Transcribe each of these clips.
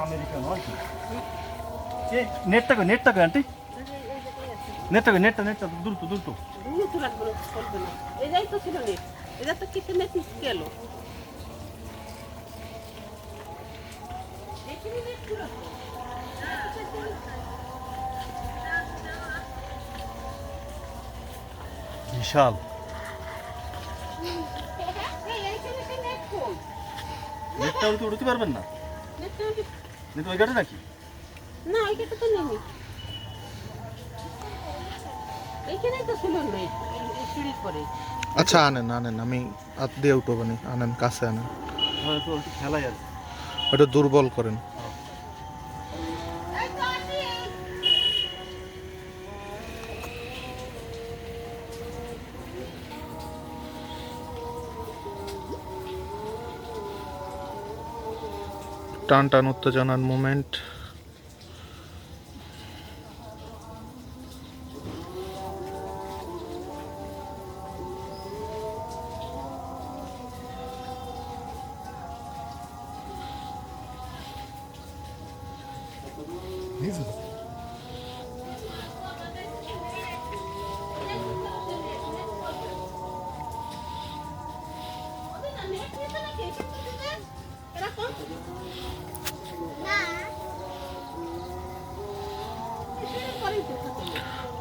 American হয় কি এ নেটটা কই নেটটা কই আন্টি নেটটা কই নেটটা নেটটা দুটো তো রাখব চলবে না এটাই তো ছিল নেট এটা তো কেটে নেট গেল এখানে নেট ছিল বিশাল এই, এইখানে তো নেট কই? নেটটা উড়তে উড়তে পারবেন না ওই- নেট ওই গাড়ি নাকি? না এইখানে তো নেই। এইখানেই তো ছিল এই সিঁড়ির পরে। আচ্ছা আনেন আনেন আমি হাত দিয়ে উঠবো নি। আনেন কাছে আনেন। হ্যাঁ খেলাই আর ওটা দুর্বল করেন। টান টান উত্তেজনার মুমেন্ট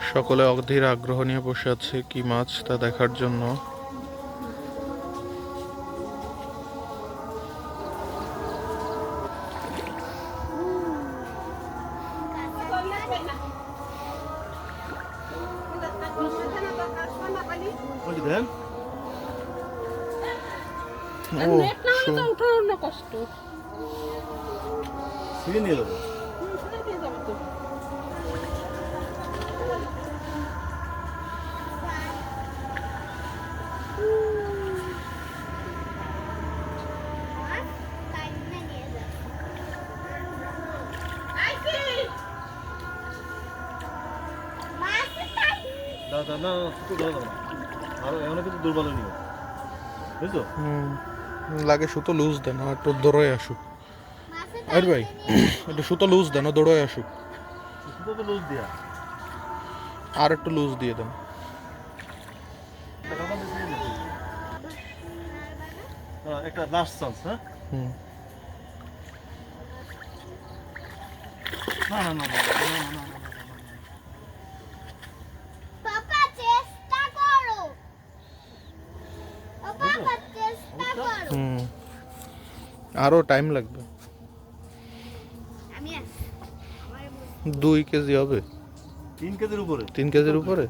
সকলে অধীর আগ্রহ নিয়ে বসে আছে কি মাছ তা দেখার জন্য? ও তো উঠানো না কষ্ট। সিঁড়ি নিয়ে যাব। দাদা না ছোটো দাদা না আরও এমন কিন্তু দুর্বল নিও বুঝছ? হুম। লাগে সুতো লুজ দেন আর একটু দৌড়ে আসুক আর ভাই একটু সুতো লুজ দেন দৌড়ে আসুক আর একটু লুজ দিয়ে দেন। হ্যাঁ, একটা লাস্ট চান্স হ্যাঁ হুম না না না না না, না, না, না, না, না। পাপা চেষ্টা করো ও পাপা চেষ্টা করো হুম। আরও টাইম লাগবে। দুই কেজি হবে। তিন কেজির উপরে? তিন কেজির উপরে?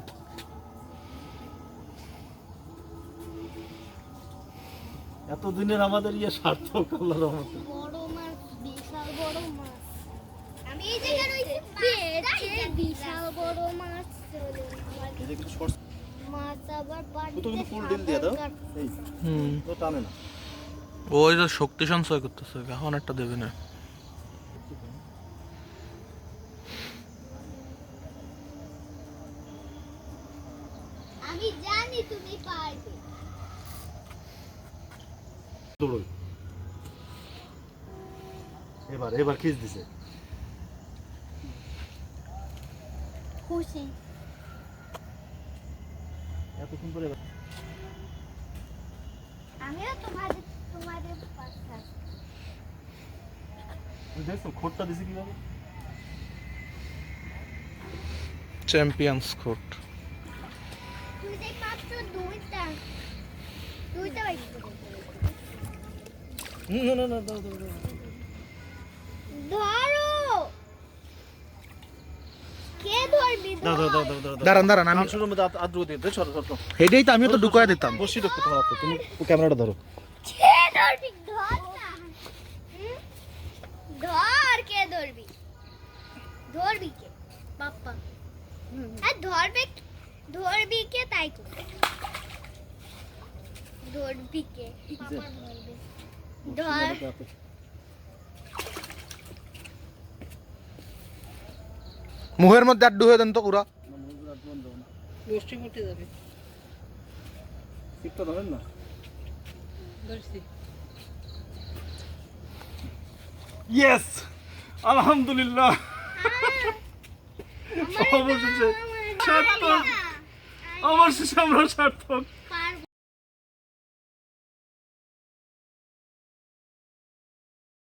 এতদিনের আমাদের ইয়ে সার্থক আল্লাহ রহমতে। বড় মাছ বিশাল বড় মাছ। তো ফুল ডিল দিয়ে দাও। এই। টানে না। ওই যে শক্তি সঞ্চয় করতেছে এখন একটা দেবে না। আমি জানি তুমি পারবে। দৌড়ই। এবার এবার খিস দিছে। খুশি। এতক্ষণ পরে আমিও তোমাদের তোমাদের দেখছ খোটটা দিছে কীভাবে? চ্যাম্পিয়ন্স কোট তুমি যে মাত্র দুইটা দুইটা বাইক না না না দাও দাও দাও ধরো কে ধরবি দাও দাও দাও ধর। দাও দাও দাও দাঁড়ান দাঁড়ান আমি শুরুর মধ্যে আদ্র দিয়ে সর সর সর হেডেই তো আমিও তো ঢুকায় দিতাম। বসি রাখো তোমার তুমি ক্যামেরাটা ধরো। কে ধরবি? ধর? কে ধরবি? ধরবি কে? বাপ্পা। আর ধরবে ধরবি কে? তাই কর ধরবি কে? ধরবে। ধর। মুহের মধ্যে আড্ডু হয়ে দেন তো পুরা ইয়েস আলহামদুলিল্লাহ অবশেষে সার্থক অবশেষে আমরা সার্থক